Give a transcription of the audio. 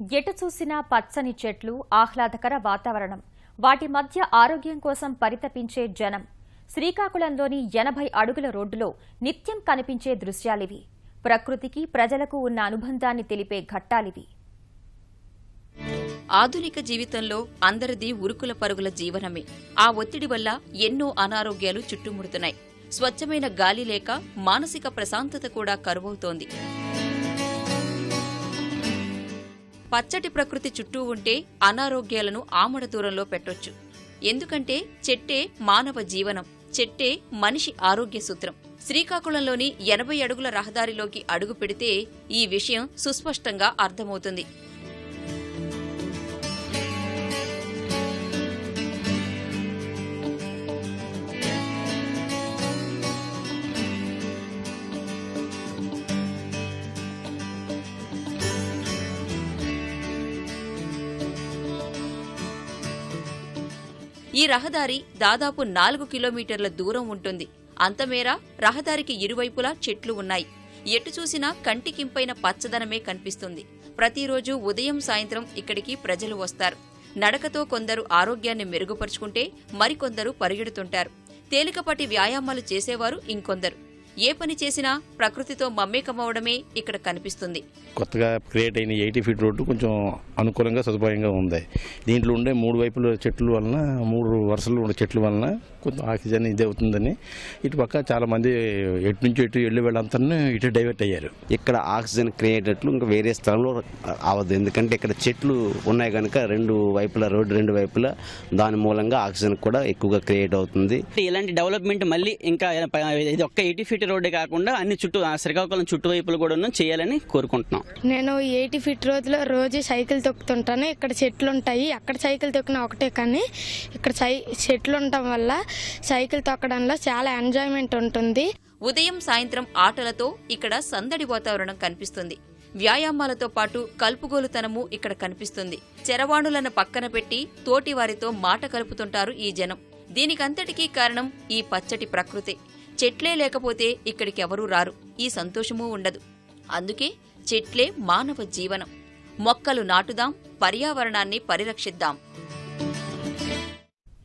ఎటు చూసినా పచ్చని చెట్లు ఆహ్లాదకర వాతావరణం. వాటి మధ్య ఆరోగ్యం కోసం పరితపించే జనం. శ్రీకాకుళంలోని ఎనభై అడుగుల రోడ్డులో నిత్యం కనిపించే దృశ్యాలివి. ప్రకృతికి ప్రజలకు ఉన్న అనుబంధాన్ని తెలిపే ఘట్టాలివి. ఆధునిక జీవితంలో అందరిది ఉరుకుల పరుగుల జీవనమే. ఆ ఒత్తిడి వల్ల ఎన్నో అనారోగ్యాలు చుట్టుముడుతున్నాయి. స్వచ్ఛమైన గాలి లేక మానసిక ప్రశాంతత కూడా కరువవుతోంది. పచ్చటి ప్రకృతి చుట్టూ ఉంటే అనారోగ్యాలను ఆమడ దూరంలో పెట్టొచ్చు. ఎందుకంటే చెట్టే మానవ జీవనం చెట్టే మనిషి ఆరోగ్య సూత్రం. శ్రీకాకుళంలోని ఎనభై అడుగుల రహదారిలోకి అడుగు పెడితే ఈ విషయం సుస్పష్టంగా అర్థమవుతుంది. ఈ రహదారి దాదాపు నాలుగు కిలోమీటర్ల దూరం ఉంటుంది. అంతమేర రహదారికి ఇరువైపులా చెట్లు ఉన్నాయి. ఎటు చూసినా కంటికింపైన పచ్చదనమే కనిపిస్తుంది. ప్రతిరోజు ఉదయం సాయంత్రం ఇక్కడికి ప్రజలు వస్తారు. నడకతో కొందరు ఆరోగ్యాన్ని మెరుగుపరుచుకుంటే మరికొందరు పరిగెడుతుంటారు. తేలికపాటి వ్యాయామాలు చేసేవారు ఇంకొందరు. ఏ పని చేసినా ప్రకృతితో మమేకమవడమే ఇక్కడ కనిపిస్తుంది. కొత్తగా క్రియేట్ అయిన ఎయిటీ ఫీట్ రోడ్డు కొంచెం అనుకూలంగా సదుపాయంగా ఉంది. దీంట్లో ఉండే మూడు వైపుల చెట్లు వలన మూడు వరుసలు ఉండే చెట్ల వలన కొంచెం ఆక్సిజన్ ఇది అవుతుందని ఇటు పక్క చాలా మంది ఎటు నుంచి ఎటు వెళ్ళి వెళ్ళంతా ఇటు డైవర్ట్ అయ్యారు. ఇక్కడ ఆక్సిజన్ క్రియేట్ అట్లు ఇంకా వేరే స్థలంలో అవ్వదు. ఎందుకంటే ఇక్కడ చెట్లు ఉన్నాయి కనుక రెండు వైపులా రోడ్డు రెండు వైపులా దాని మూలంగా ఆక్సిజన్ కూడా ఎక్కువగా క్రియేట్ అవుతుంది. ఇలాంటి డెవలప్మెంట్ మళ్ళీ ఇంకా ఇది ఒక్క ఎయిటీ ఫీట్ రోడ్డే కాకుండా అన్ని చుట్టూ ఆ శ్రీకాకుళం చుట్టువైపులు కూడా చేయాలని కోరుకుంటున్నాం. నేను ఎయిటీ ఫీట్ రోజులో రోజు సైకిల్ తొక్కుతుంటాను. ఇక్కడ చెట్లు ఉంటాయి. అక్కడ సైకిల్ తొక్కిన ఒకటే కానీ ఇక్కడ సై చెట్లు ఉండటం వల్ల సైకిల్ తొక్కడంలో చాలా ఎంజాయ్మెంట్ ఉంటుంది. ఉదయం సాయంత్రం ఆటలతో ఇక్కడ సందడి వాతావరణం కనిపిస్తుంది. వ్యాయామాలతో పాటు కలుపుగోలుతనము ఇక్కడ కనిపిస్తుంది. చెరవాణులను పక్కన పెట్టి తోటివారితో మాట కలుపుతుంటారు ఈ జనం. దీనికంతటికీ కారణం ఈ పచ్చటి ప్రకృతే. చెట్లే లేకపోతే ఇక్కడికి ఎవరూ రారు. ఈ సంతోషమూ ఉండదు. అందుకే చెట్లే మానవ జీవనం. మొక్కలు నాటుదాం పర్యావరణాన్ని పరిరక్షిద్దాం.